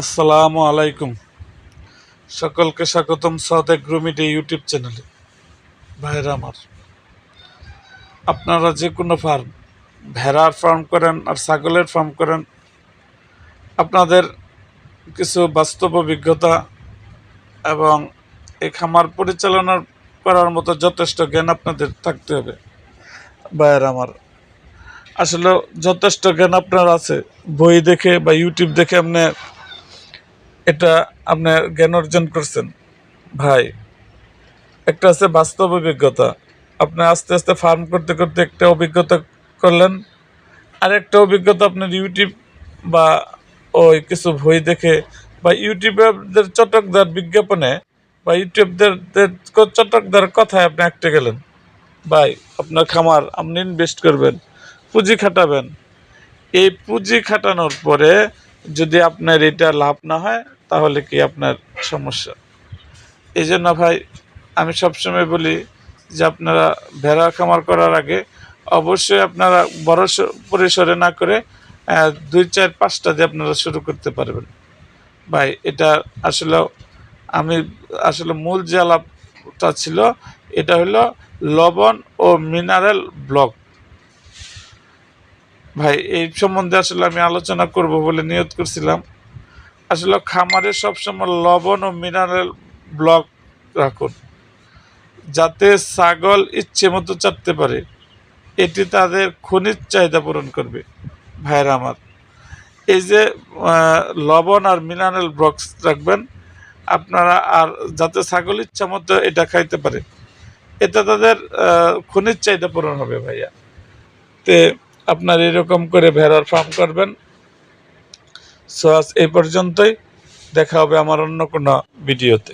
আসসালামু আলাইকুম। সকলকে স্বাগতম সাদেক গ্রুমিডি ইউটিউব চ্যানেলে। ভাইরা আমার, আপনারা যে কোনো ফার্ম, ভেড়ার ফার্ম করেন আর ছাগলের ফার্ম করেন, আপনাদের কিছু বাস্তব অভিজ্ঞতা এবং এই খামার পরিচালনা করার মতো যথেষ্ট জ্ঞান আপনাদের থাকতে হবে। ভাইয়ের আমার, আসলে যথেষ্ট জ্ঞান আপনার আছে। বই দেখে বা ইউটিউব দেখে আপনি এটা আপনি জ্ঞান অর্জন করছেন। ভাই, একটা আছে বাস্তব অভিজ্ঞতা। আপনি আস্তে আস্তে ফার্ম করতে করতে একটা অভিজ্ঞতা করলেন। আর একটা অভিজ্ঞতা আপনার ইউটিউব বা ওই কিছু বই দেখে বা ইউটিউবের চটকদার বিজ্ঞাপনে বা ইউটিউবদের চটকদার কথায় আপনি একটা গেলেন। ভাই, আপনার খামার, আপনি ইনভেস্ট করবেন, পুঁজি খাটাবেন। এই পুঁজি খাটানোর পরে যদি আপনার এটা লাভ না হয় তাহলে কি আপনার সমস্যা? এই জন্য ভাই, আমি সবসময় বলি যে আপনারা ভেড়া খামার করার আগে অবশ্যই আপনারা বড় পরিসরে না করে দুই চার পাঁচটা দিয়ে আপনারা শুরু করতে পারবেন। ভাই, এটা আসলে আমি আসলে মূল যে আলাপটা ছিল, এটা হলো লবণ ও মিনারেল ব্লক। ভাই, এই সম্বন্ধে আসলে আমি আলোচনা করব বলে নিয়ত করছিলাম। আসলে খামারে সবসময় লবণ ও মিনারেল ব্লক রাখুন, যাতে ছাগল ইচ্ছে মতো চাটতে পারে। এটি তাদের খনিজ চাহিদা পূরণ করবে। ভাইরা আমার, এই যে লবণ আর মিনারেল ব্লকস রাখবেন, আপনারা আর যাতে ছাগল ইচ্ছা মতো এটা খাইতে পারে এতে তাদের খনিজ চাহিদা পূরণ হবে ভাইয়া। তে আপনার এরকম করে ভেড়ার ফার্ম করবেন সো আজ এই পর্যন্তই। দেখা হবে আমার অন্য কোনো ভিডিওতে।